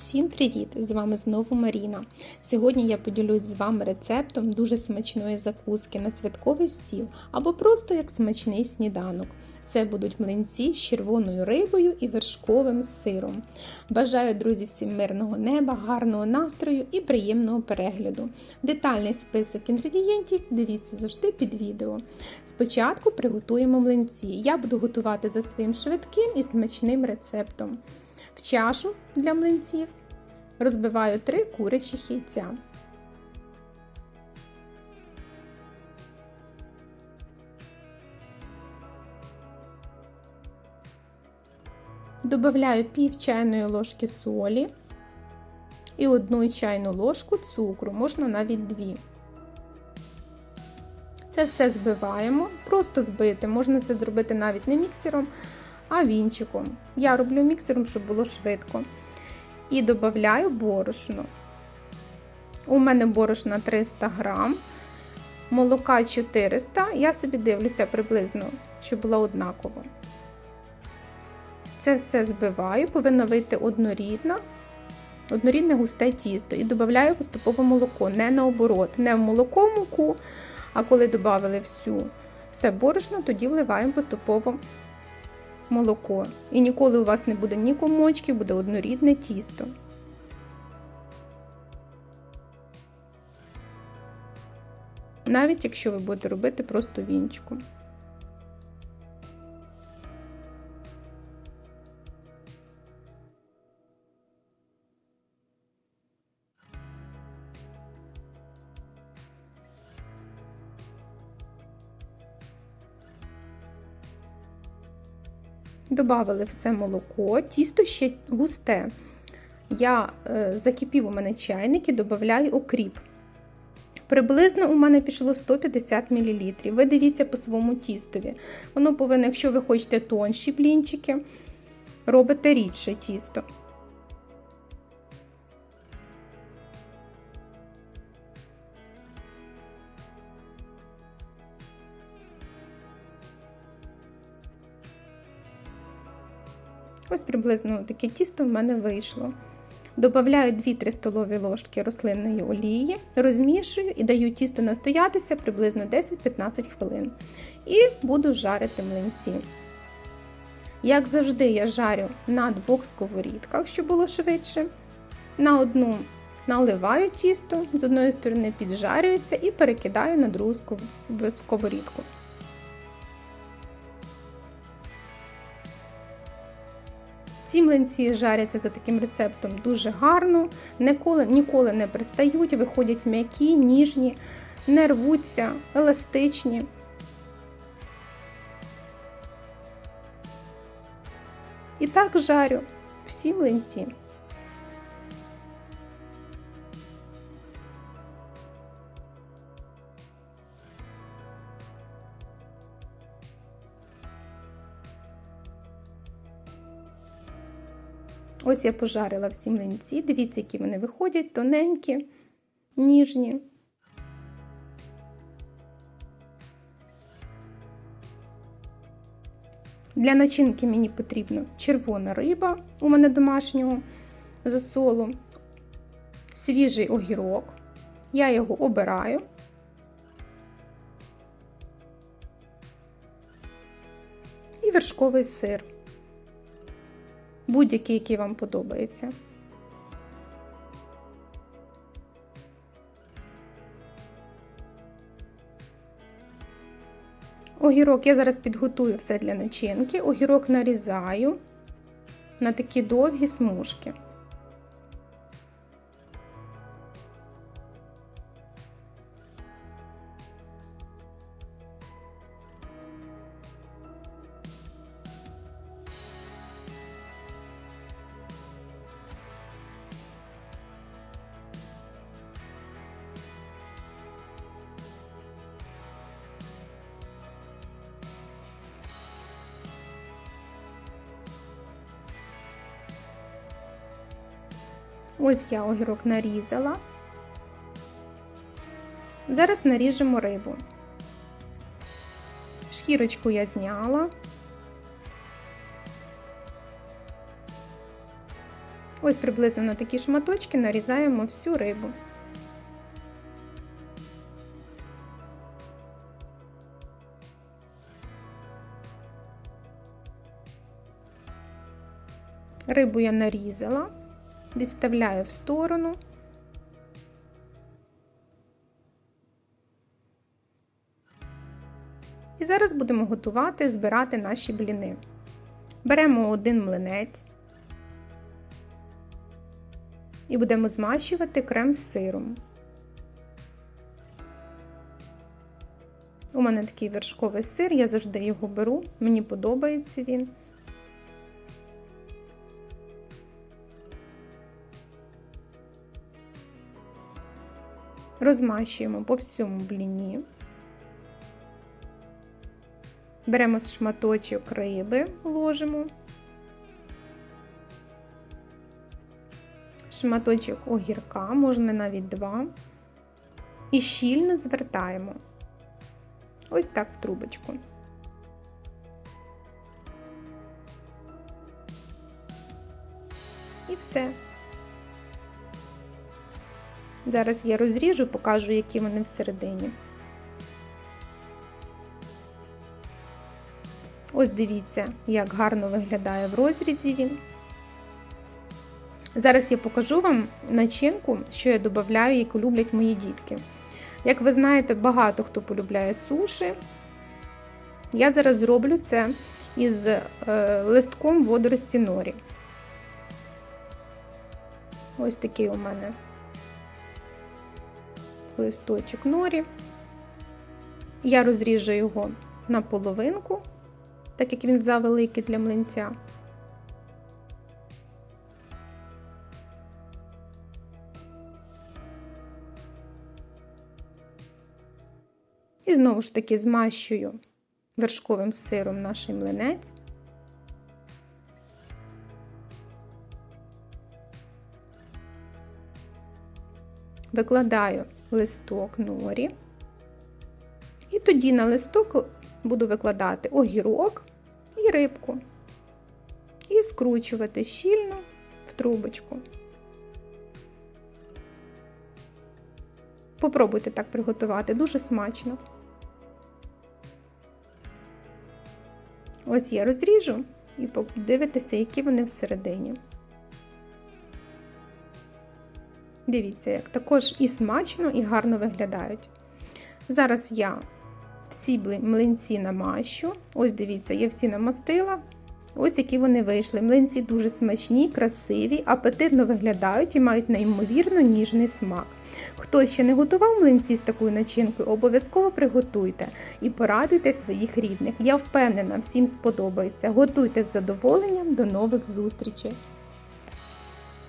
Всім привіт! З вами знову Маріна. Сьогодні я поділюсь з вами рецептом дуже смачної закуски на святковий стіл або просто як смачний сніданок. Це будуть млинці з червоною рибою і вершковим сиром. Бажаю, друзі, всім мирного неба, гарного настрою і приємного перегляду. Детальний список інгредієнтів дивіться завжди під відео. Спочатку приготуємо млинці. Я буду готувати за своїм швидким і смачним рецептом. В чашу для млинців розбиваю 3 курячих яйця. Добавляю пів чайної ложки солі і одну чайну ложку цукру, можна навіть дві. Це все збиваємо, просто збити, можна це зробити навіть не міксером, а вінчиком. Я роблю міксером, щоб було швидко. І додаю борошно. У мене борошна 300 грам, молока 400, я собі дивлюся приблизно, щоб було однаково. Це все збиваю, повинно вийти однорідно, однорідне густе тісто. І додаю поступово молоко, не наоборот, не в молоко муку, а коли додали всю все борошно, тоді вливаємо поступово молоко. І ніколи у вас не буде ні комочків, буде однорідне тісто. Навіть якщо ви будете робити просто вінчиком. Добавили все молоко, тісто ще густе. Я е, закипів у мене чайник і додаю окріп. Приблизно у мене пішло 150 мл. Ви дивіться по своєму тістові. Воно повинно, якщо ви хочете тонші блінчики, робите рідше тісто. Ось приблизно таке тісто в мене вийшло. Добавляю 2-3 столові ложки рослинної олії, розмішую і даю тісто настоятися приблизно 10-15 хвилин. І буду жарити млинці. Як завжди, я жарю на двох сковорідках, щоб було швидше. На одну наливаю тісто, з одної сторони піджарюється і перекидаю на другу сковорідку. Ці млинці жаряться за таким рецептом дуже гарно, ніколи, ніколи не пристають, виходять м'які, ніжні, не рвуться, еластичні. І так жарю всі млинці. Ось я пожарила всі млинці. Дивіться, які вони виходять, тоненькі, ніжні. Для начинки мені потрібна червона риба, у мене домашнього засолу, свіжий огірок. Я його обираю. І вершковий сир будь-який, який вам подобається. Огірок я зараз підготую все для начинки. Огірок нарізаю на такі довгі смужки. Ось я огірок нарізала. Зараз наріжемо рибу. Шкірочку я зняла. Ось приблизно на такі шматочки нарізаємо всю рибу. Рибу я нарізала, відставляю в сторону. І зараз будемо готувати, збирати наші бліни. Беремо один млинець і будемо змащувати крем з сиром. У мене такий вершковий сир, я завжди його беру, мені подобається він. Розмащуємо по всьому бліні. Беремо шматочок риби, ложимо, шматочок огірка, можна навіть два, і щільно звертаємо. Ось так в трубочку. І все. Зараз я розріжу, покажу, які вони всередині. Ось дивіться, як гарно виглядає в розрізі він. Зараз я покажу вам начинку, що я додаю, яку люблять мої дітки. Як ви знаєте, багато хто полюбляє суші. Я зараз зроблю це із е, листком водорості норі. Ось такий у мене листочок норі. Я розріжу його на половинку, так як він завеликий для млинця. І знову ж таки змащую вершковим сиром наш млинець. Викладаю листок норі. І тоді на листок буду викладати огірок і рибку. І скручувати щільно в трубочку. Попробуйте так приготувати, дуже смачно. Ось я розріжу і подивитися, які вони всередині. Дивіться, як також і смачно, і гарно виглядають. Зараз я всі млинці намащу. Ось дивіться, я всі намастила. Ось які вони вийшли. Млинці дуже смачні, красиві, апетитно виглядають і мають неймовірно ніжний смак. Хто ще не готував млинці з такою начинкою, обов'язково приготуйте і порадуйте своїх рідних. Я впевнена, всім сподобається. Готуйте з задоволенням, до нових зустрічей!